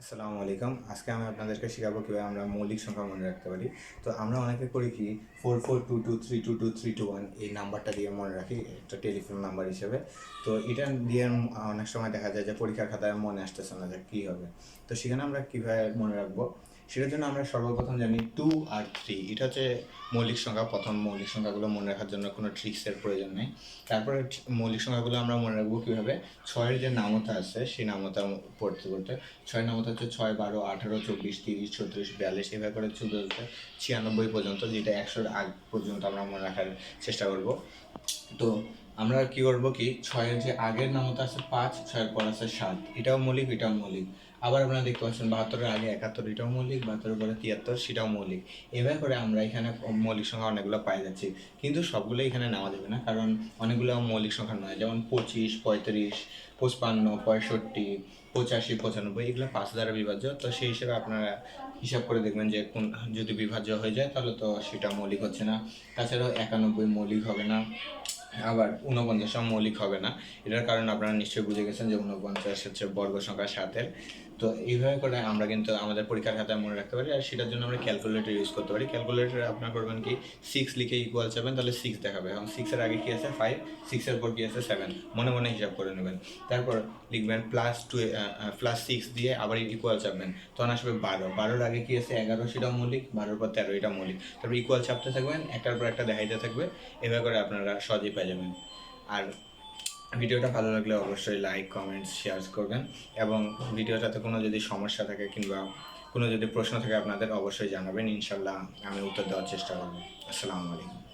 আসসালামু আলাইকুম। আজকে আমি আপনাদেরকে শেখাবো কীভাবে আমরা মৌলিক সংখ্যা মনে রাখতে পারি। তো আমরা অনেকে করি কি four four two two three two two three two one এই নাম্বারটা দিয়ে মনে রাখি একটা টেলিফোন নাম্বার হিসেবে। তো এটা দিয়ে অনেক সময় দেখা যায় যে পরীক্ষার খাতায় মনে আসতেছে না যে কী হবে। তো সেখানে আমরা কীভাবে মনে রাখব সেটার জন্য আমরা সর্বপ্রথম জানি টু আর থ্রি এটা হচ্ছে মৌলিক সংখ্যা, প্রথম মৌলিক সংখ্যাগুলো মনে রাখার জন্য কোনো ট্রিক্সের প্রয়োজন নেই। তারপরে মৌলিক সংখ্যাগুলো আমরা মনে রাখব কীভাবে? ছয়ের যে নামতা আছে, সেই নামতা পড়তে পড়তে। ছয় নামতা হচ্ছে ছয়, বারো, আঠারো, চব্বিশ, তিরিশ ছত্রিশ বিয়াল্লিশ, এভাবে করে চলতে চলতে ছিয়ানব্বই পর্যন্ত, যেটা একশোর আগ পর্যন্ত আমরা মনে রাখার চেষ্টা করব। তো আমরা কি করব কি? ছয়ের যে আগের নামতা আছে পাঁচ, ছয়ের পর আছে সাত। এটাও মৌলিক এটাও মৌলিক। আবার আপনারা দেখতে পাচ্ছেন বাহাত্তরের আগে একাত্তর, এটাও মৌলিক, বাহাত্তরের পরে তিয়াত্তর, সেটাও মৌলিক। এভাবে করে আমরা এখানে মৌলিক সংখ্যা অনেকগুলো পাই যাচ্ছি। কিন্তু সবগুলো এখানে নেওয়া যাবে না, কারণ অনেকগুলো মৌলিক সংখ্যা নয়। যেমন পঁচিশ, পঁয়ত্রিশ, পঁচপান্ন, পঁয়ষট্টি, পঁচাশি, পঁচানব্বই, এগুলো পাঁচ দ্বারা বিভাজ্য। তো সেই হিসেবে আপনারা হিসাব করে দেখবেন যে কোন, যদি বিভাজ্য হয়ে যায়, তাহলে তো সেটা মৌলিক হচ্ছে না। তাছাড়াও একানব্বই মৌলিক হবে না। আবার ঊনপঞ্চাশও মৌলিক হবে না। এটার কারণ আপনারা নিশ্চয়ই বুঝে গেছেন যে ঊনপঞ্চাশ হচ্ছে বর্গ সংখ্যা সাতের। তো এইভাবে করে আমরা কিন্তু আমাদের পরীক্ষার খাতায় মনে রাখতে পারি আর সেটার জন্য আমরা ক্যালকুলেটর ইউজ করতে পারি। ক্যালকুলেটর আপনার করবেন কি সিক্স লিখে ইকুয়াল চাবেন তাহলে সিক্স দেখাবে। এখন সিক্সের আগে কী আছে? ফাইভ সিক্সের পর কী আছে? সেভেন মনে মনে হিসাব করে নেবেন। তারপর লিখবেন প্লাস টু প্লাস সিক্স দিয়ে আবার ইকুয়াল চাপবেন। তখন আসবে বারো। বারোর আগে কী আছে? এগারো সেটাও মৌলিক, বারোর পর তেরো এটা মৌলিক। তারপর ইকুয়াল চাপতে থাকবেন, একটার পর একটা দেখাইতে থাকবে। এভাবে করে আপনারা সহজেই পেয়ে যাবেন। আর ভিডিওটা ভালো লাগলে অবশ্যই লাইক কমেন্টস শেয়ার করবেন। এবং ভিডিওটাতে কোনো যদি সমস্যা থাকে কিংবা কোনো যদি প্রশ্ন থাকে আপনাদের অবশ্যই জানাবেন। ইনশাল্লাহ আমি উত্তর দেওয়ার চেষ্টা করব। আসসালামু আলাইকুম।